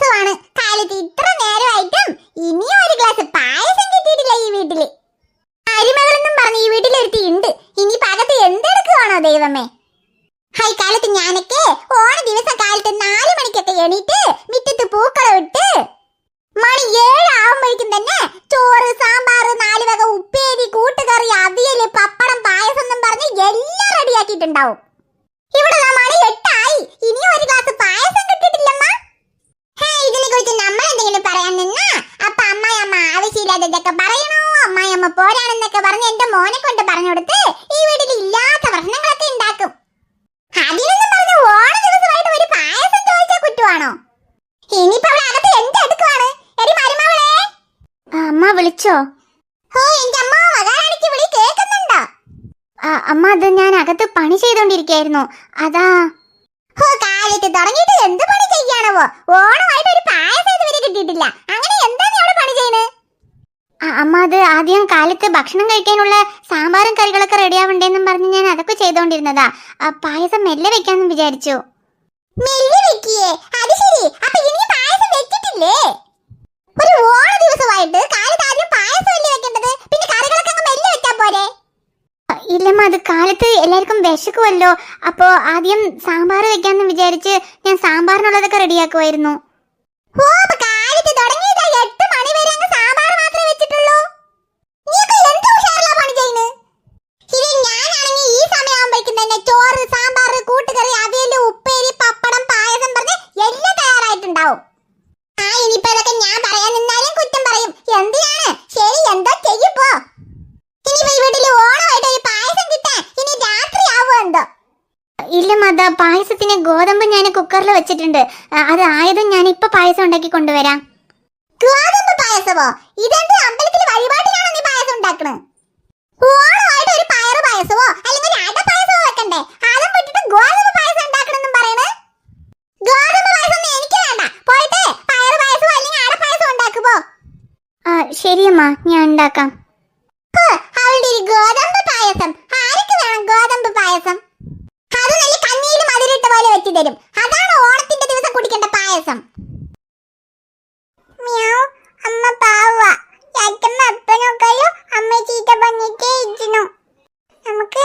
രസമാണ് കാലത്ത് ഇത്ര നേരമായിട്ടും ഇനിയും ഒരു ഗ്ലാസ് പായസം കിട്ടിയിട്ടില്ല ഈ വീട്ടിൽ. അരിമകളെന്നും പറഞ്ഞ് ഈ വീട്ടിലൊരു ഒരുത്തി ഉണ്ട് ഇനി പാകത്ത് എന്തെടുക്കുവാണോ ദൈവമേ? ഹൈ കാലത്ത് ഞാനൊക്കെ ഓണ ദിവസം കാലത്ത് നാല് മണിക്കൊക്കെ എണീറ്റ് മുറ്റത്ത് പൂക്കളം ഇട്ട് മണി ഏഴാവുമ്പോഴേക്കും തന്നെ ചോറ് സാമ്പാർ നാല് വക ഉപ്പേരി കൂട്ടുകറി അവിയൽ പപ്പടം പായസം എന്നും പറഞ്ഞ് എല്ലാം റെഡിയാക്കിയിട്ടുണ്ടാവും. ഇവിടെ മണി എട്ടായി. ഇനിയും ഒരു ഗ്ലാസ് പായസം അമ്മായിയമ്മ പോരാണെന്നൊക്കെ പറഞ്ഞ് എന്റെ മോനെ കൊണ്ട് പറഞ്ഞു കൊടുത്ത് ഈ വീട്ടിൽ ഇല്ലാത്ത പ്രശ്നങ്ങളൊക്കെ ഉണ്ടാക്കും. അതിനൊന്നും പറഞ്ഞ് ഓണ ദിവസമായിട്ട് ഒരു പായസം ചോദിച്ചാൽ കുറ്റുവാണോ? ഇനിയിപ്പോ അവിടെ അകത്ത് എന്ത് എടുക്കുവാണ് എടി മരുമകളെ. അമ്മ വിളിച്ചോ? ഓ എന്റെ അമ്മ മകാരാണിക്ക് വിളി കേൾക്കുന്നുണ്ടോ? അമ്മ അത് ഞാൻ അകത്ത് പണി ചെയ്തോണ്ടിരിക്കായിരുന്നു. അതാ. ഓ കാലത്ത് തുടങ്ങിയിട്ട് എന്ത് പണി ചെയ്യാണോ ഓണമായിട്ട് ഒരു പായസം ഇതുവരെ കിട്ടിയിട്ടില്ല. അങ്ങനെ എന്താ നീ അവിടെ പണി ചെയ്യുന്നത് അമ്മ അത് ആദ്യം കാലത്ത് ഭക്ഷണം കഴിക്കാനുള്ള സാമ്പാറും കറികളൊക്കെ റെഡിയാവണ്ടേന്നും പറഞ്ഞ് ഞാൻ അതൊക്കെ ചെയ്തോണ്ടിരുന്നതാ. പായസം മെല്ലെ വെക്കാന്നും വിചാരിച്ചു. മെല്ലെ വെക്കിയേ? അത് ശരി. അപ്പൊ ഇനി പായസം വെച്ചിട്ടില്ലേ? ഒരു ഓണ ദിവസമായിട്ട് കാലത്ത് ആദ്യം പായസം അല്ലേ വെക്കേണ്ടത്? പിന്നെ കറികളൊക്കെ അങ്ങ് മെല്ലെ വെച്ചാ പോരെ? ഇല്ലമ്മ അത് കാലത്ത് എല്ലാവർക്കും വിശക്കുമല്ലോ അപ്പോ ആദ്യം സാമ്പാർ വെക്കാന്ന് വിചാരിച്ച് ഞാൻ സാമ്പാറിനുള്ളതൊക്കെ റെഡിയാക്കുമായിരുന്നു ഓ അപ്പൊ കാലത്ത് തുടങ്ങിയതാ എട്ട് മണി വരെ അങ്ങ് സാമ്പാർ മാത്രമേ വെച്ചിട്ടുള്ളൂ നീയൊക്കെ എന്ത് ഉഷാറിലാ പണി ചെയ്യുന്നത് ഇനി ഞാനാണെങ്കിൽ ഈ സമയമാകുമ്പോഴേക്കും തന്നെ ചോറ് സാമ്പാർ കൂട്ടുകറി അവിയൽ ഉപ്പേരി പപ്പടം പായസം പറഞ്ഞ് എല്ലാം തയ്യാറായിട്ടുണ്ടാവും ആ ഇനിയിപ്പോ ഇതൊക്കെ ഞാൻ പറയാൻ നിന്നാലും കുറ്റം പറയും എന്തിനാണ് ശരി എന്താ ചെയ്യപ്പോ ഇനിയിപ്പോ ഈ വീട്ടിൽ ഓണമായിട്ട് ഒരു പായസം കിട്ടാൻ ഇനി രാത്രി ആവോ എന്തോ ഇല്ല മത. പായസത്തിന് ഗോതമ്പ് ഞാൻ കുക്കറിൽ വെച്ചിട്ടുണ്ട്. അത് ആയതും ഞാൻ ഇപ്പൊ പായസം ഉണ്ടാക്കി കൊണ്ടുവരാം. ഗോതമ്പ് പായസമോ? ഇതെന്ത് അമ്പലത്തിൽ വഴിപാടിനാണോ നീ പായസം ഉണ്ടാക്കണേ? ഓണമായിട്ട് ഒരു പയറ് പായസമോ? അല്ലെങ്കിൽ അട പായസമോ വെക്കണ്ടേ? അതും വിട്ടിട്ട് ഗോതമ്പ് പായസം ഉണ്ടാക്കണമെന്നും പറയണേ. ഗോതമ്പ് പായസം എനിക്ക് വേണ്ട. പോയിട്ട് പയറ് പായസമോ അല്ലെങ്കിൽ അട പായസം ഉണ്ടാക്കുമോ ശരിയമ്മ ഞാൻ ഉണ്ടാക്കാം അവളുടെ ഒരു ഗോതമ്പ് പായസം ആർക്ക് വേണം ഗോതമ്പ് പായസം അത് നല്ല കഞ്ഞിയിൽ മധുരിട്ട പോലെ വെച്ച് തരും. അതാണ് ഓണത്തിന്റെ ദിവസം കുടിക്കേണ്ട പായസം. അമ്മ പാവ നമുക്ക്.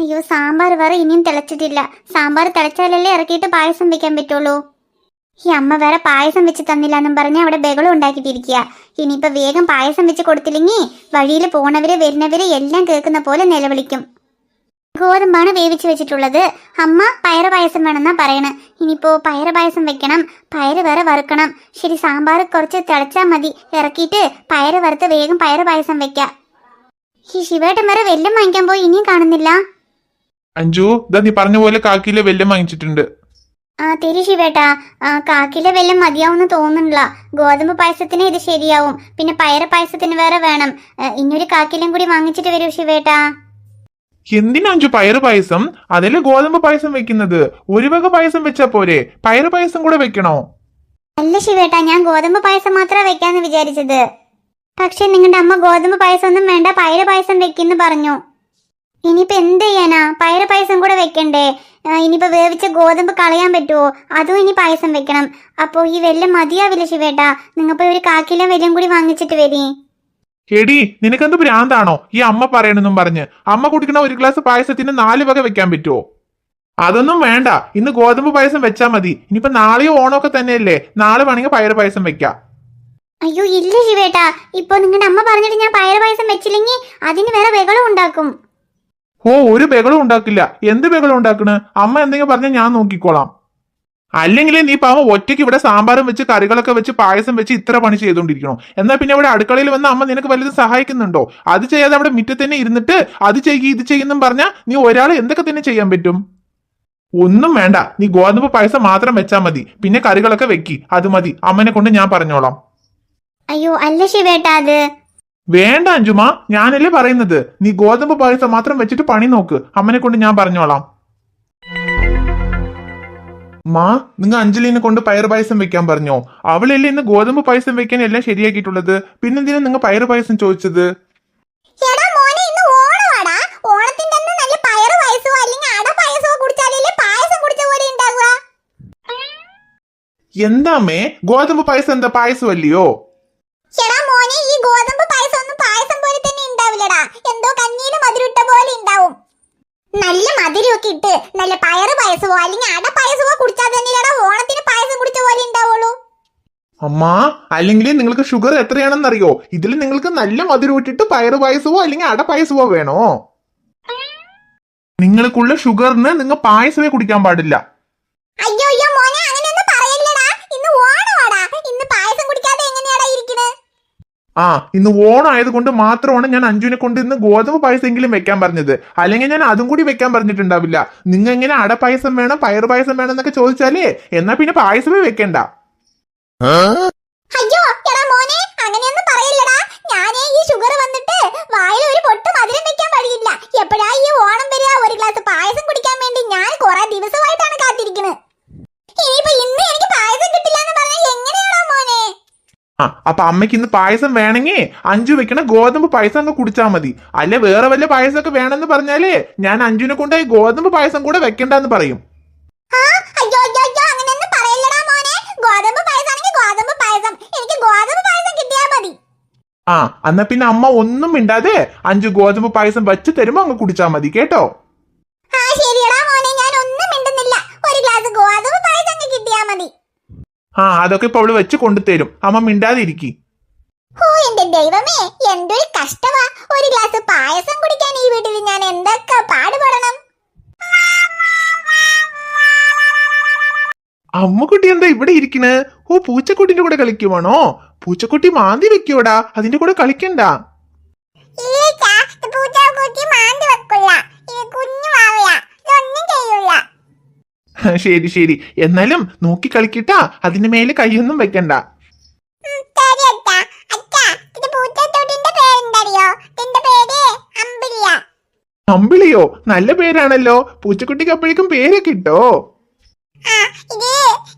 അയ്യോ സാമ്പാർ വേറെ ഇനിയും തിളച്ചിട്ടില്ല. സാമ്പാർ തിളച്ചാലല്ലേ ഇറക്കിയിട്ട് പായസം വെക്കാൻ പറ്റുള്ളൂ. ഈ അമ്മ വേറെ പായസം വെച്ച് തന്നില്ല എന്നും പറഞ്ഞ് അവിടെ ബഹളം ഉണ്ടാക്കിയിട്ടിരിക്കുക ഇനിയിപ്പോ വേഗം പായസം വെച്ച് കൊടുത്തില്ലെങ്കിൽ വഴിയിൽ പോണവര് വരുന്നവര് എല്ലാം കേൾക്കുന്ന പോലെ നിലവിളിക്കും. ഗോതമ്പാണ് വേവിച്ച് വെച്ചിട്ടുള്ളത്. അമ്മ പയറ് പായസം വേണമെന്നാ പറയണേ. ഇനിയിപ്പോ പയറ് പായസം വെക്കണം പയറ് വേറെ വറുക്കണം. ശരി സാമ്പാർ കുറച്ച് തിളച്ചാൽ മതി. ഇറക്കിയിട്ട് പയറ് വറുത്ത് വേഗം പയറ് പായസം വെക്കാം. ഈ ശിവേട്ടൻ വേറെ വെല്ലം വാങ്ങിക്കാൻ പോയി ഇനിയും കാണുന്നില്ല. അഞ്ചു നീ പറഞ്ഞ പോലെ കാക്കിയിലെ വെല്ലം വാങ്ങിച്ചിട്ടുണ്ട്. ആ തിരി ശിവേട്ടാ. കാക്കിലെ വെല്ലം മതിയാവുമെന്ന് തോന്നുന്നില്ല. ഗോതമ്പ് പായസത്തിന് ഇത് ശരിയാവും. പിന്നെ പയറ് പായസത്തിന് വേറെ വേണം. ഇനിയൊരു കാക്കിലും കൂടി വാങ്ങിച്ചിട്ട് വരൂ ശിവേട്ടാ. എന്തിനാഞ്ചു പയറ് പായസം? അതിൽ ഗോതമ്പ് പായസം വെക്കുന്നത്. ഒരു വക പായസം വെച്ചാ പോരെ. പയറ് പായസം കൂടെ വെക്കണോ? അല്ല ശിവേട്ടാ ഞാൻ ഗോതമ്പ് പായസം മാത്രമേ വെക്കാന്ന് വിചാരിച്ചത്. പക്ഷെ നിങ്ങളുടെ അമ്മ ഗോതമ്പ് പായസം ഒന്നും വേണ്ട പയറ് പായസം വെക്കുന്നു പറഞ്ഞു. ഇനിയിപ്പോ എന്ത് ചെയ്യാനാ? പയറ് പായസം കൂടെ വെക്കണ്ടേ? ആ, ഇനിയിപ്പോ വേവിച്ച ഗോതമ്പ് കളയാൻ പറ്റുമോ അതും ഇനി പായസം വെക്കണം. അപ്പോൾ ഈ വെല്ലം മതിയാവില്ല ശിവേട്ട. നിങ്ങൾ പോയി ഒരു കാക്കിലോ വെല്ലം കൂടി വാങ്ങിച്ചിട്ട് വരീ. എടി നിനക്കെന്ത് ഭ്രാന്താണോ? ഈ അമ്മ പറയണെന്നും പറഞ്ഞ്. അമ്മ കുടിക്കണ ഒരു ഗ്ലാസ് പായസത്തിന് നാല് വക വെക്കാൻ പറ്റുമോ അതൊന്നും വേണ്ട. ഇന്ന് ഗോതമ്പ് പായസം വെച്ചാ മതി. ഇനിയിപ്പോ നാളെയോ ഓണമൊക്കെ തന്നെയല്ലേ? നാളെ വേണമെങ്കിൽ പയർ പായസം വെക്കാം. അയ്യോ ഇല്ല ശിവേട്ടാ. ഇപ്പൊ നിങ്ങളുടെ അമ്മ പറഞ്ഞിട്ട് ഞാൻ പയർ പായസം വെച്ചില്ലെങ്കിൽ അതിന് വേറെ വെകളും ഉണ്ടാക്കും. ഓ ഒരു ബഹളം ഉണ്ടാക്കില്ല. എന്ത് ബഹളം ഉണ്ടാക്കണ്? അമ്മ എന്തെങ്കിലും പറഞ്ഞാൽ ഞാൻ നോക്കിക്കോളാം. അല്ലെങ്കിൽ നീ പാവം ഒറ്റയ്ക്ക് ഇവിടെ സാമ്പാറും വെച്ച് കറികളൊക്കെ വെച്ച് പായസം വെച്ച് ഇത്ര പണി ചെയ്തുകൊണ്ടിരിക്കണോ? എന്നാൽ പിന്നെ ഇവിടെ അടുക്കളയിൽ വന്ന് അമ്മ നിനക്ക് വലുത് സഹായിക്കുന്നുണ്ടോ? അത് ചെയ്യാതെ അവിടെ മുറ്റത്ത് തന്നെ ഇരുന്നിട്ട് അത് ചെയ്യുക ഇത് ചെയ്യുന്നും പറഞ്ഞാൽ നീ ഒരാൾ എന്തൊക്കെ തന്നെ ചെയ്യാൻ പറ്റും? ഒന്നും വേണ്ട. നീ ഗോതമ്പ് പായസം മാത്രം വെച്ചാൽ മതി. പിന്നെ കറികളൊക്കെ വെക്കി. അത് മതി. അമ്മനെ കൊണ്ട് ഞാൻ പറഞ്ഞോളാം. അയ്യോ അല്ല ശിവേട്ടാ അത് വേണ്ട അഞ്ജുമ ഞാനല്ലേ പറയുന്നത്. നീ ഗോതമ്പ് പായസം മാത്രം വെച്ചിട്ട് പണി നോക്ക്. അമ്മനെ കൊണ്ട് ഞാൻ പറഞ്ഞോളാം. മാ നിങ്ങൾ അഞ്ജലിനെ കൊണ്ട് പയർ പായസം വെക്കാൻ പറഞ്ഞോ? അവളല്ലേ ഇന്ന് ഗോതമ്പ് പായസം വെക്കാൻ എല്ലാം ശരിയാക്കിയിട്ടുള്ളത്. പിന്നെന്തിനാ നിങ്ങൾ പയർ പായസം ചോദിച്ചത്? എന്താമേ ഗോതമ്പ് പായസം എന്താ പായസം അന്ന് നല്ല പയറ് പായസമോ അല്ലെങ്കിൽ അട പായസമോ കുടിച്ചാലല്ലേ പായസം കുടിച്ച പോലെ ഉണ്ടാവുക എന്താമ്മേ ഗോതമ്പ് പായസം എന്താ പായസമല്ലയോ എടാ മോനെ ഈ ഗോതമ്പ് പായസം ഒന്നും പായസം പോലെ തന്നെ ഉണ്ടാവില്ലടാ എന്തോ കഞ്ഞീന് മധുരിട്ട പോലെ ഉണ്ടാവും നല്ല മധുരമൊക്കെ ഇട്ട് നല്ല പയറ് പായസമോ അല്ലെങ്കിൽ അട പായസമോ കുടിച്ചാൽ തന്നെയടാ ഓണത്തിന് പായസം കുടിച്ച പോലെ ഉണ്ടാവുള്ളൂ അമ്മാ അല്ലെങ്കിൽ നിങ്ങൾക്ക് ഷുഗർ എത്രയാണെന്നറിയോ? ഇതിൽ നിങ്ങൾക്ക് നല്ല മധുരം ഇട്ടിട്ട് പയറ് പായസമോ അല്ലെങ്കിൽ അട പായസമോ വേണോ? നിങ്ങൾക്കുള്ള ഷുഗറിന് നിങ്ങൾ പായസമേ കുടിക്കാൻ പാടില്ല. ആ ഇന്ന് ഓണം ആയതുകൊണ്ട് മാത്രമാണ് ഞാൻ അഞ്ജുവിനെ കൊണ്ട് ഇന്ന് ഗോതമ്പ് പായസമെങ്കിലും വെക്കാൻ പറഞ്ഞത്. അല്ലെങ്കിൽ ഞാൻ അതും കൂടി വെക്കാൻ പറഞ്ഞിട്ടുണ്ടാവില്ല. നിങ്ങൾ എങ്ങനെ അട പായസം വേണം പയർ പായസം വേണം എന്നൊക്കെ ചോദിച്ചാലേ എന്നാ പിന്നെ പായസമേ വെക്കണ്ട. അയ്യോ എടാ മോനെ അങ്ങനെയൊന്നും പറയല്ലടാ. ഞാനേ ഈ ഷുഗർ വന്നിട്ട് വായിൽ ഒരു പൊട്ട് മധുരം വെക്കാൻ വഴിയില്ല എപ്പോഴാ ഈ ഓണം വരിക? ഒരു ഗ്ലാസ് പായസം കുടിക്കാൻ വേണ്ടി ഞാൻ കുറെ ദിവസമായിട്ടാണ് കാത്തിരിക്കുന്നത് ഇനിയിപ്പോ ഇന്ന് എനിക്ക് പായസം കിട്ടില്ല എന്ന് പറഞ്ഞാൽ എങ്ങനെയാണോ മോനെ? ആ അപ്പൊ അമ്മയ്ക്ക് ഇന്ന് പായസം വേണമെങ്കിൽ അഞ്ചു വെക്കണ ഗോതമ്പ് പായസം അങ്ങ് കുടിച്ചാൽ മതി. അല്ലെ വേറെ വല്ല പായസമൊക്കെ വേണമെന്ന് പറഞ്ഞാലേ ഞാൻ അഞ്ചുവിനെ കൊണ്ട് ഈ ഗോതമ്പ് പായസം കൂടെ വെക്കണ്ടെന്ന് പറയും. ആ അയ്യോ അയ്യോ അയ്യോ അങ്ങനെയൊന്നും പറയല്ലടാ മോനെ ഗോതമ്പ് പായസമാണെങ്കിൽ ഗോതമ്പ് പായസം എനിക്ക് ഗോതമ്പ് പായസം കിട്ടിയാ മതി ആ എന്നാ പിന്നെ അമ്മ ഒന്നും മിണ്ടാതെ അഞ്ചു ഗോതമ്പ് പായസം വെച്ച് തരുമ്പോ അങ്ങ് കുടിച്ചാ മതി കേട്ടോ? ആ അതൊക്കെ ഇപ്പൊ അവൾ വെച്ച് കൊണ്ടുതരും. അമ്മ മിണ്ടാതെ ഇരിക്കി ഓ എന്റെ ദൈവമേ എന്തൊരു കഷ്ടമാ ഒരു ഗ്ലാസ് പായസം കുടിക്കാൻ ഈ വീട്ടിൽ ഞാൻ എന്തൊക്കെ പാടുപെടണം? അമ്മുക്കുട്ടി എന്താ ഇവിടെ ഇരിക്കണ്? ഓ പൂച്ചക്കുട്ടിന്റെ കൂടെ കളിക്കുവാണോ? പൂച്ചക്കുട്ടി മാന്തി വെക്കുവടാ? അതിന്റെ കൂടെ കളിക്കണ്ട. ശരി ശരി. എന്നാലും നോക്കി കളിക്കിട്ടാ. അതിന്റെ മേലെ കൈയൊന്നും വെക്കണ്ട. അമ്പിളിയ. നല്ല പേരാണല്ലോ. പൂച്ചക്കുട്ടിക്ക് അപ്പോഴേക്കും പേരൊക്കെ ഇട്ടോ ആ ഇത്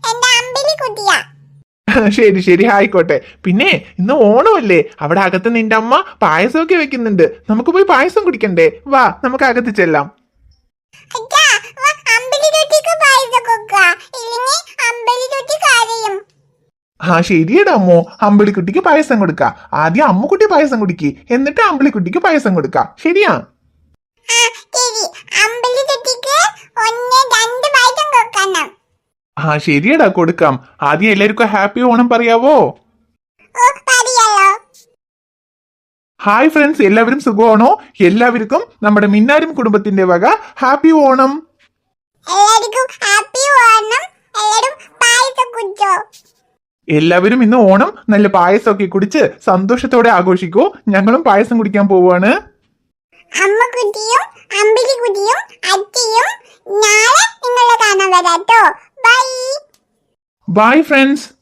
എന്റെ അമ്പിളി കുട്ടിയാ ശരി ശരി ആയിക്കോട്ടെ. പിന്നെ ഇന്ന് ഓണമല്ലേ? അവിടെ അകത്ത് നിന്റെ അമ്മ പായസമൊക്കെ വെക്കുന്നുണ്ട്. നമുക്ക് പോയി പായസം കുടിക്കണ്ടേ? വാ നമുക്ക് അകത്ത് ചെല്ലാം. ആ ശരിയടാ അമ്മോ. അമ്പിളിക്കുട്ടിക്ക് പായസം കൊടുക്ക. ആദ്യം അമ്മുക്കുട്ടി പായസം കുടിക്ക്. എന്നിട്ട് അമ്പിളിക്കുട്ടിക്ക് പായസം കൊടുക്ക. ശരിയാ? ശരി. അമ്പിളിക്കുട്ടിക്ക് ഒന്ന് രണ്ട് പായസം കൊടുക്കണം. ആ ശരിയടാ കൊടുക്കാം. ആദ്യം എല്ലാവർക്കും ഹാപ്പി ഓണം പറയാവോ? ഹായ് ഫ്രണ്ട്സ് എല്ലാവരും സുഖമാണോ? എല്ലാവർക്കും നമ്മുടെ മിന്നാരും കുടുംബത്തിന്റെ വക ഹാപ്പി ഓണം. എല്ലാവരും ഇന്ന് ഓണം നല്ല പായസം ഒക്കെ കുടിച്ച് സന്തോഷത്തോടെ ആഘോഷിക്കൂ. ഞങ്ങളും പായസം കുടിക്കാൻ പോവാണ്. അമ്മ കുട്ടിയും അമ്പിളി കുട്ടിയും അച്ഛയും നാളെ നിങ്ങളെ കാണാൻ വരാട്ടോ Bye. Bye, friends.